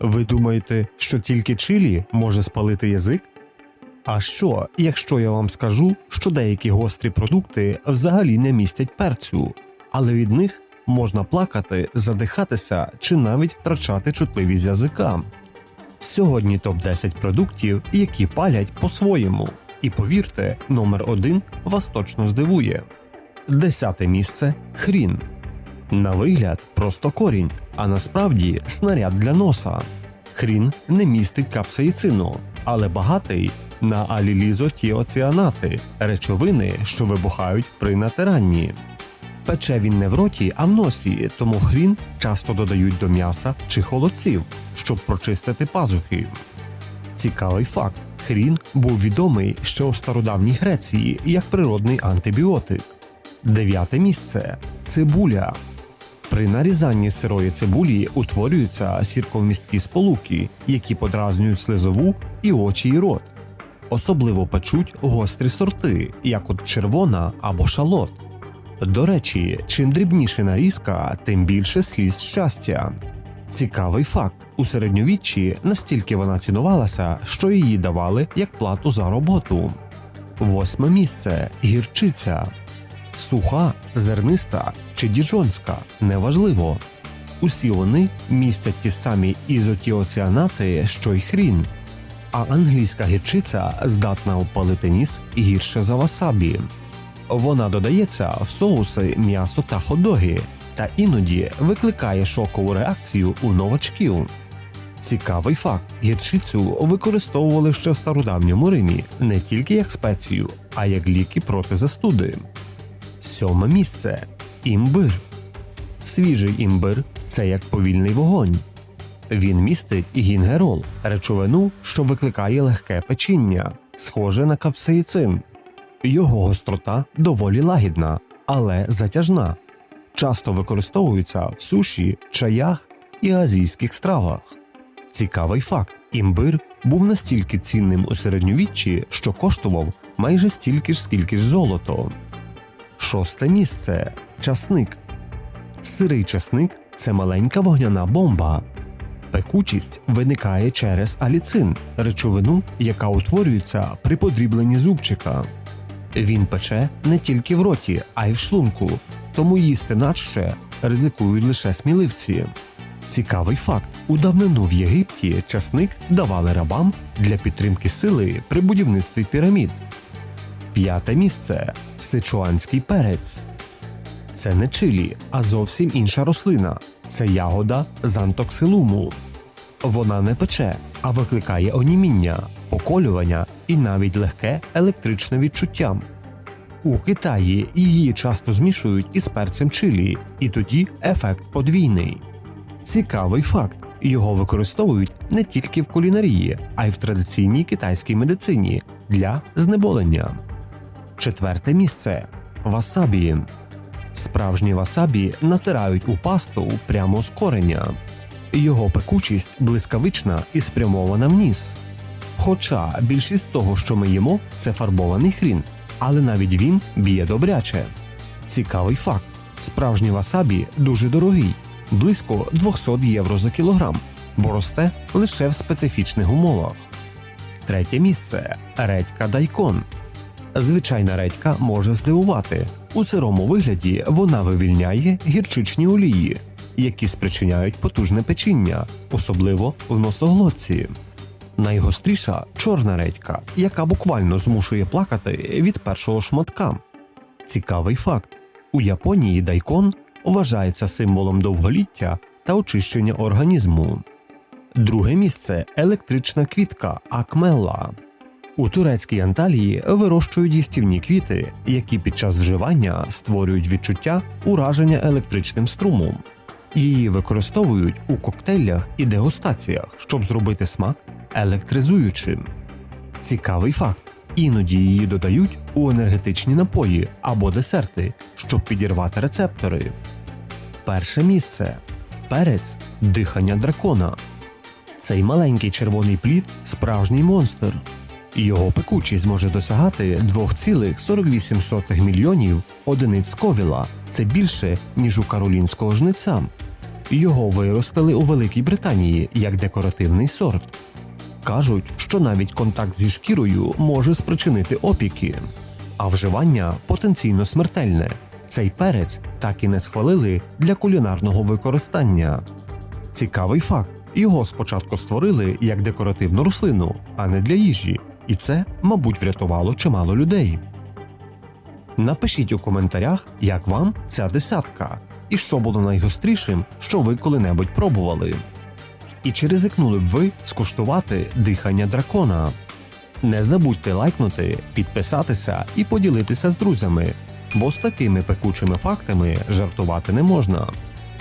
Ви думаєте, що тільки чилі може спалити язик? А що, якщо я вам скажу, що деякі гострі продукти взагалі не містять перцю, але від них можна плакати, задихатися чи навіть втрачати чутливість язика? Сьогодні топ 10 продуктів, які палять по-своєму. І повірте, номер один вас точно здивує. Десяте місце хрін. На вигляд просто корінь, а насправді снаряд для носа. Хрін не містить капсаїцину, але багатий на алілізотіоціанати речовини, що вибухають при натиранні. Пече він не в роті, а в носі, тому хрін часто додають до м'яса чи холодців, щоб прочистити пазухи. Цікавий факт: хрін був відомий ще у стародавній Греції як природний антибіотик. Дев'яте місце цибуля. При нарізанні сирої цибулі утворюються сірковмісткі сполуки, які подразнюють слизову і очі і рот. Особливо печуть гострі сорти, як от червона або шалот. До речі, чим дрібніше нарізка, тим більше сліз щастя. Цікавий факт: у середньовіччі настільки вона цінувалася, що її давали як плату за роботу. Восьме місце гірчиця. Суха, зерниста чи діжонська неважливо. Усі вони містять ті самі ізотіоціанати, що й хрін. А англійська гірчиця здатна опалити ніс гірше за васабі. Вона додається в соуси, м'ясо та ходоги, та іноді викликає шокову реакцію у новачків. Цікавий факт: гірчицю використовували ще в стародавньому Римі не тільки як спецію, а як ліки проти застуди. Сьоме місце імбир. Свіжий імбир це як повільний вогонь. Він містить гінгерол, речовину, що викликає легке печіння, схоже на капсаїцин. Його гострота доволі лагідна, але затяжна. Часто використовується в суші, чаях і азійських стравах. Цікавий факт: імбир був настільки цінним у середньовіччі, що коштував майже стільки ж, скільки ж золото. Шосте місце часник. Сирий часник це маленька вогняна бомба. Пекучість виникає через аліцин, речовину, яка утворюється при подрібленні зубчика. Він пече не тільки в роті, а й в шлунку, тому їсти наче ризикують лише сміливці. Цікавий факт: у давнину в Єгипті часник давали рабам для підтримки сили при будівництві пірамід. П'яте місце сичуанський перець. Це не чилі, а зовсім інша рослина. Це ягода зантоксилуму. Вона не пече, а викликає оніміння, поколювання і навіть легке електричне відчуття. У Китаї її часто змішують із перцем чилі, і тоді ефект подвійний. Цікавий факт: його використовують не тільки в кулінарії, а й в традиційній китайській медицині для знеболення. Четверте місце васабі. Справжні васабі натирають у пасту прямо з кореня. Його пекучість блискавична і спрямована вниз. Хоча більшість того, що ми їмо, це фарбований хрін, але навіть він б'є добряче. Цікавий факт: справжній васабі дуже дорогий, близько 200 євро за кілограм, бо росте лише в специфічних умовах. Третє місце редька дайкон. Звичайна редька може здивувати. У сирому вигляді вона вивільняє гірчичні олії, які спричиняють потужне печіння, особливо в носоглотці. Найгостріша чорна редька, яка буквально змушує плакати від першого шматка. Цікавий факт: у Японії дайкон вважається символом довголіття та очищення організму. Друге місце електрична квітка акмелла. У турецькій Анталії вирощують їстівні квіти, які під час вживання створюють відчуття ураження електричним струмом. Її використовують у коктейлях і дегустаціях, щоб зробити смак електризуючим. Цікавий факт: іноді її додають у енергетичні напої або десерти, щоб підірвати рецептори. Перше місце перець дихання дракона. Цей маленький червоний плід справжній монстр. Його пекучість може досягати 2,48 мільйонів одиниць сковіла. Це більше, ніж у каролінського жниця. його виростили у Великій Британії як декоративний сорт. Кажуть, що навіть контакт зі шкірою може спричинити опіки, а вживання потенційно смертельне. Цей перець так і не схвалили для кулінарного використання. Цікавий факт: його спочатку створили як декоративну рослину, а не для їжі, і це, мабуть, врятувало чимало людей. Напишіть у коментарях, як вам ця десятка, і що було найгострішим, що ви коли-небудь пробували. І чи ризикнули б ви скуштувати дихання дракона? Не забудьте лайкнути, підписатися і поділитися з друзями, бо з такими пекучими фактами жартувати не можна.